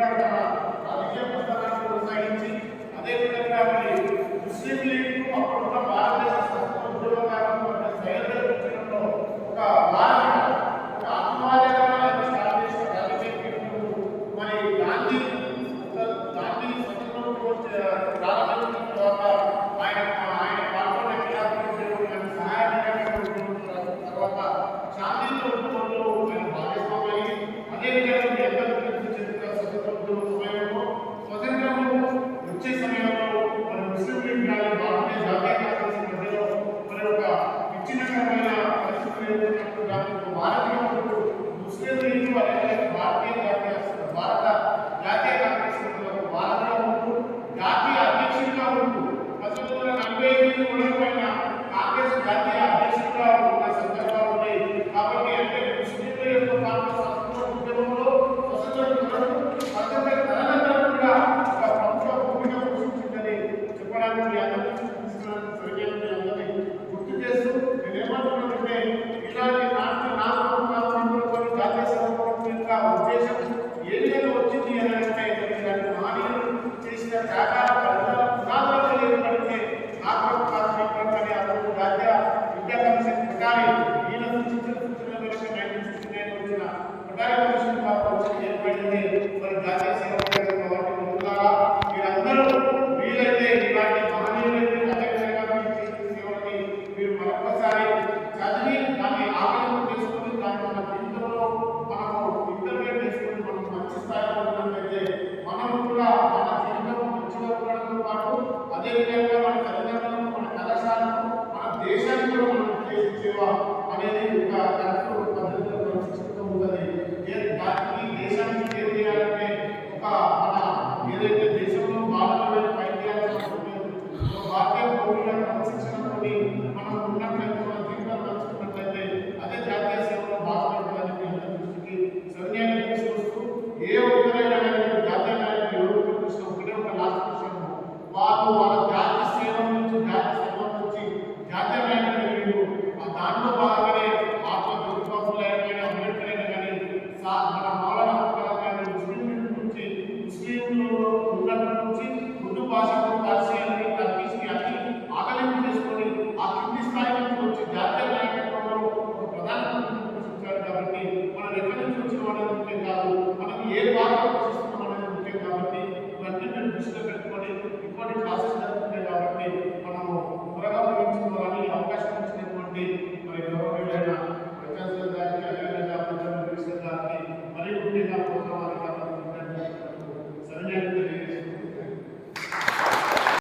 Thank you. ఎదుర్కొన్నప్పుడు దానికి ఒక వారధిగా ఉంటూ ముస్లిం లీగ్ అలాగే భారతీయ జాతీయ భారత జాతీయ కాంగ్రెస్ మధ్యలో ఒక వారధిగా ఉంటూ జాతీయ అధ్యక్షుడిగా ఉంటూ అదేవిధంగా మన తల్లిదండ్రులను మన కళాశాలను మన దేశాన్ని కూడా మనం చేసే అనేది ఒక కరెక్ట్ పద్ధతిలో మనం ఉంటుంది దానికి దేశానికి ఏం చేయాలంటే ఒక మన ఏదైతే దేశంలో బాలమైన పైద్యాలు ఒక భారతీయ పౌరుల క్రమశిక్షణతోని మన మౌలానా అబ్దుల్ కానీ ముస్లిం నుంచి ముస్లింలు ఉన్నప్పటి నుంచి ఉర్దూ భాషకు పార్సీని తర్కీస్ని అన్ని ఆకలింపు చేసుకొని ఆ కింది స్థాయి నుంచి వచ్చి జాతీయ నాయకత్వంలో ఒక ప్రధాన భూమిక కాబట్టి మనం ఎక్కడి నుంచి వచ్చిన వాళ్ళని ముఖ్యం కాదు. మనం ఏ భాగం పోషిస్తున్నాం అనేది ముఖ్యం కాబట్టి ఇవన్నీ మేము దృష్టిలో పెట్టుకోవాలి الذين قلوا